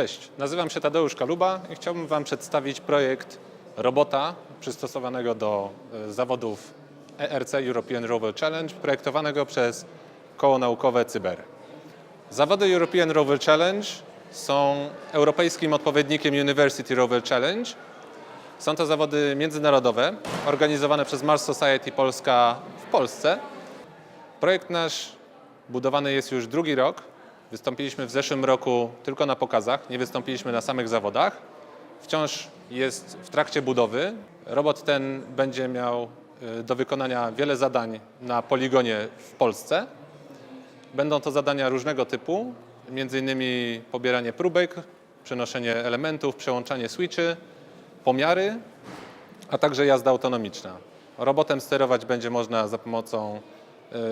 Cześć, nazywam się Tadeusz Kaluba i chciałbym Wam przedstawić projekt robota przystosowanego do e, zawodów ERC European Rover Challenge, projektowanego przez koło naukowe Cyber. Zawody European Rover Challenge są europejskim odpowiednikiem University Rover Challenge. Są to zawody międzynarodowe, organizowane przez Mars Society Polska w Polsce. Projekt nasz budowany jest już drugi rok. Wystąpiliśmy w zeszłym roku tylko na pokazach, nie wystąpiliśmy na samych zawodach. Wciąż jest w trakcie budowy. Robot ten będzie miał y, do wykonania wiele zadań na poligonie w Polsce. Będą to zadania różnego typu, innymi pobieranie próbek, przenoszenie elementów, przełączanie switchy, pomiary, a także jazda autonomiczna. Robotem sterować będzie można za pomocą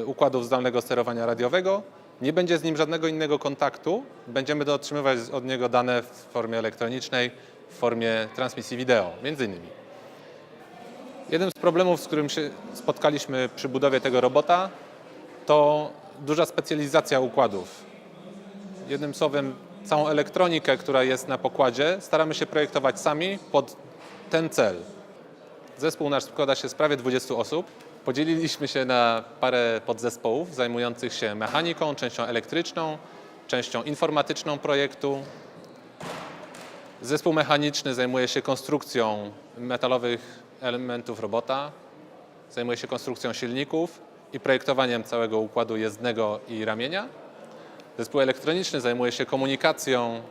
y, układów zdalnego sterowania radiowego. Nie będzie z nim żadnego innego kontaktu. Będziemy otrzymywać od niego dane w formie elektronicznej, w formie transmisji wideo, między innymi. Jeden z problemów, z którym się spotkaliśmy przy budowie tego robota, to duża specjalizacja układów. Jednym słowem, całą elektronikę, która jest na pokładzie, staramy się projektować sami pod ten cel. Zespół nasz składa się z prawie 20 osób. Podzieliliśmy się na parę podzespołów zajmujących się mechaniką, częścią elektryczną, częścią informatyczną projektu. Zespół mechaniczny zajmuje się konstrukcją metalowych elementów robota, zajmuje się konstrukcją silników i projektowaniem całego układu jezdnego i ramienia. Zespół elektroniczny zajmuje się komunikacją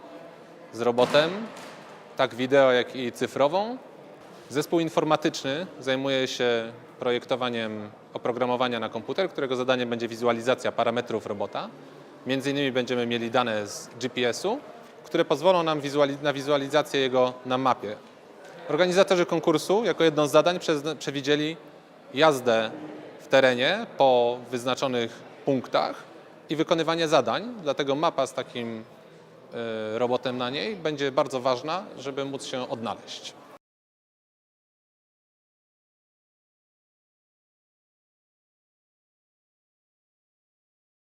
z robotem, tak wideo, jak i cyfrową. Zespół informatyczny zajmuje się projektowaniem oprogramowania na komputer, którego zadaniem będzie wizualizacja parametrów robota. Między innymi będziemy mieli dane z GPS-u, które pozwolą nam na wizualizację jego na mapie. Organizatorzy konkursu jako jedno z zadań przewidzieli jazdę w terenie po wyznaczonych punktach i wykonywanie zadań, dlatego mapa z takim e, robotem na niej będzie bardzo ważna, żeby móc się odnaleźć.